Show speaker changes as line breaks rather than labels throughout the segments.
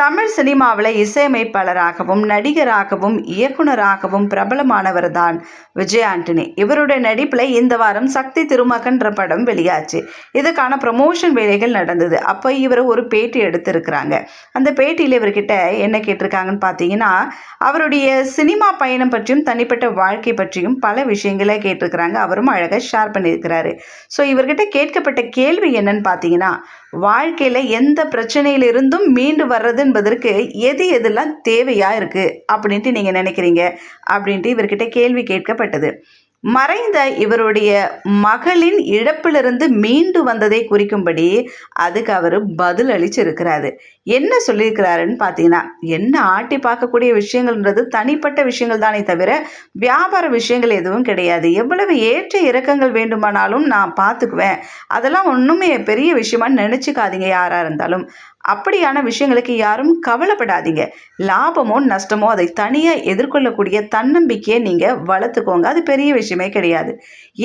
தமிழ் சினிமாவில் இசையமைப்பாளராகவும் நடிகராகவும் இயக்குனராகவும் பிரபலமானவர் தான் விஜய் ஆண்டனி. இவருடைய நடிப்பில் இந்த வாரம் சக்தி திருமகன்ற படம் வெளியாச்சு. இதுக்கான ப்ரமோஷன் வேலைகள் நடந்தது. அப்போ இவர் ஒரு பேட்டி எடுத்திருக்கிறாங்க. அந்த பேட்டியில் இவர்கிட்ட என்ன கேட்டிருக்காங்கன்னு பார்த்தீங்கன்னா அவருடைய சினிமா பயணம் பற்றியும் தனிப்பட்ட வாழ்க்கை பற்றியும் பல விஷயங்களை கேட்டிருக்கிறாங்க. அவரும் அழகாக ஷேர் பண்ணியிருக்கிறாரு. ஸோ இவர்கிட்ட கேட்கப்பட்ட கேள்வி என்னன்னு பார்த்தீங்கன்னா வாழ்க்கையில் எந்த பிரச்சனையிலிருந்தும் மீண்டு வர்றது என்பதற்கு எது எதெல்லாம் தேவையாக இருக்குது அப்படின்ட்டு நீங்கள் நினைக்கிறீங்க. அப்படின்ட்டு இவர்கிட்ட கேள்வி கேட்கப்பட்டது. மறைந்த இவருடைய மகளின் இழப்பிலிருந்து மீண்டு வந்ததை குறிக்கும்படி அதுக்கு அவர் பதில் அளிச்சிருக்கிறாரு. என்ன சொல்லியிருக்கிறாருன்னு பார்த்தீங்கன்னா என்ன ஆட்டி பார்க்கக்கூடிய விஷயங்கள்ன்றது தனிப்பட்ட விஷயங்கள் தானே தவிர வியாபார விஷயங்கள் எதுவும் கிடையாது. எவ்வளவு ஏற்ற இறக்கங்கள் வேண்டுமானாலும் நான் பார்த்துக்குவேன். அதெல்லாம் ஒன்றுமே பெரிய விஷயமா நினச்சிக்காதீங்க யாராக இருந்தாலும். அப்படியான விஷயங்களுக்கு யாரும் கவலைப்படாதீங்க. லாபமோ நஷ்டமோ அதை தனியாக எதிர்கொள்ளக்கூடிய தன்னம்பிக்கையை நீங்கள் வளர்த்துக்கோங்க. அது பெரிய விஷயமே கிடையாது.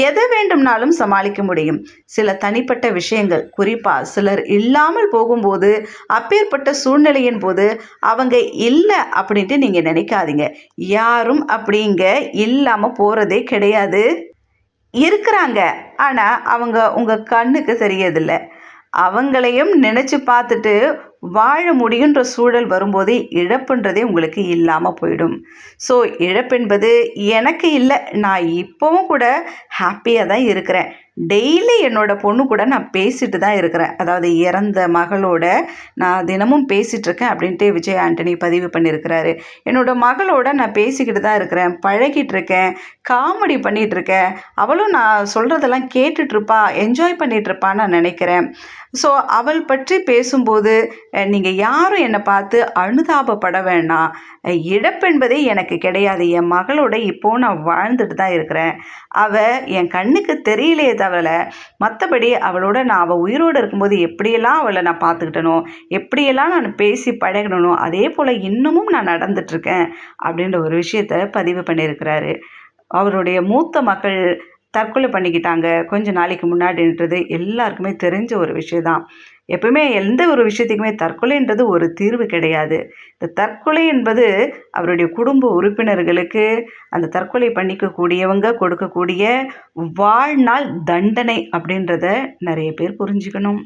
எதை வேண்டும்னாலும் சமாளிக்க முடியும். சில தனிப்பட்ட விஷயங்கள் குறிப்பாக சிலர் இல்லாமல் போகும்போது அப்பேற்பட்ட சூழ்நிலையின் போது அவங்க இல்லை அப்படின்ட்டு நீங்கள் நினைக்காதீங்க. யாரும் அப்படிங்க இல்லாமல் போகிறதே கிடையாது. இருக்கிறாங்க. ஆனால் அவங்க உங்கள் கண்ணுக்கு தெரியதில்லை அவங்களையும் நினச்சி பார்த்துட்டு வாழ முடியுன்ற சூழல் வரும்போது இழப்புன்றதே உங்களுக்கு இல்லாமல் போயிடும். ஸோ இழப்பென்பது எனக்கு இல்லை நான் இப்போவும் கூட ஹாப்பியாக தான் இருக்கிறேன். டெய்லி என்னோடய பொண்ணு கூட நான் பேசிட்டு தான் இருக்கிறேன். அதாவது இறந்த மகளோட நான் தினமும் பேசிகிட்டு இருக்கேன் அப்படின்ட்டு விஜய் ஆண்டனி பதிவு பண்ணியிருக்கிறாரு. என்னோடய மகளோட நான் பேசிக்கிட்டு தான் இருக்கிறேன். பழகிட்டு இருக்கேன். காமெடி பண்ணிகிட்டு இருக்கேன். அவளும் நான் சொல்கிறதெல்லாம் கேட்டுட்ருப்பா என்ஜாய் பண்ணிகிட்ருப்பான்னு நான் நினைக்கிறேன். ஸோ அவள் பற்றி பேசும்போது நீங்கள் யாரும் என்னை பார்த்து அனுதாபப்பட வேண்டாம். இழப்பென்பதே எனக்கு கிடையாது. என் மகளோட இப்போது நான் வாழ்ந்துட்டு தான் இருக்கிறேன். அவள் என் கண்ணுக்கு தெரியலையே தவிர மற்றபடி அவளோட நான் அவள் உயிரோடு இருக்கும்போது எப்படியெல்லாம் அவளை நான் பார்த்துக்கிட்டனோ எப்படியெல்லாம் நான் பேசி பழகணும் அதே போல் இன்னமும் நான் நடந்துட்டுருக்கேன் அப்படின்ற ஒரு விஷயத்த பதிவு பண்ணியிருக்கிறாரு. அவருடைய மூத்த மக்கள் தற்கொலை பண்ணிக்கிட்டாங்க. கொஞ்ச நாளைக்கு முன்னாடின்றது எல்லாருக்குமே தெரிஞ்ச ஒரு விஷயம் தான் எப்பவுமே எந்த ஒரு விஷயத்துக்குமே தற்கொலைன்றது ஒரு தீர்வு கிடையாது. இந்த தற்கொலை என்பது அவருடைய குடும்ப உறுப்பினர்களுக்கு அந்த தற்கொலை பண்ணிக்கக்கூடியவங்க கொடுக்கக்கூடிய வாழ்நாள் தண்டனை அப்படின்றத நிறைய பேர் புரிஞ்சுக்கணும்.